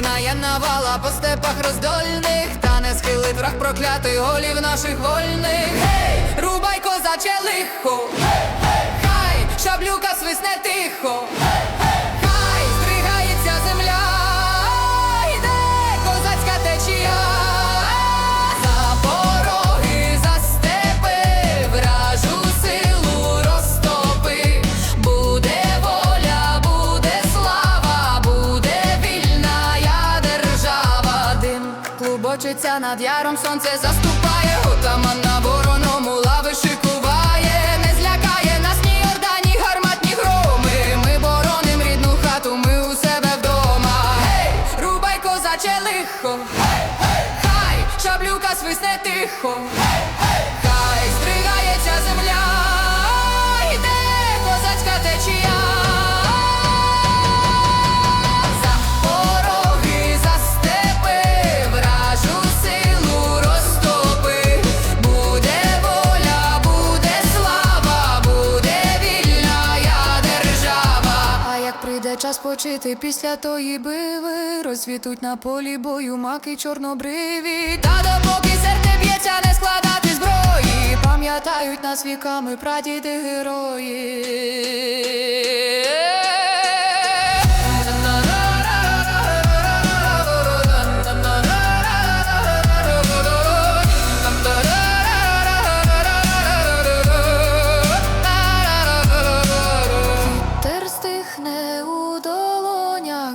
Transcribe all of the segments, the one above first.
навала по степах роздольних, та не схилить враг проклятий голів наших вольних. Гей, рубай козаче лихо, хай шаблюка свисне тихо, хай клубочиться над яром, сонце заступає, отаман на вороному лави шикуває, не злякає нас ні орда, ні гармат, ні громи. Ми бороним рідну хату, ми у себе вдома. Гей, рубай козаче лихо. Хай шаблюка свисне тихо, хай стригається як прийде час почити після тої биви, розвітуть на полі бою маки чорнобриві. Та допоки серце б'ється, не складати зброї, пам'ятають нас віками прадіди герої.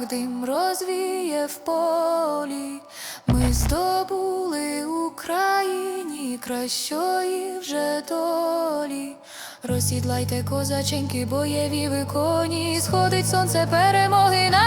Дим розвіє в полі. Ми здобули Україні кращої вже долі. Розсідлайте козаченьки, бойові виконі, сходить сонце перемоги на.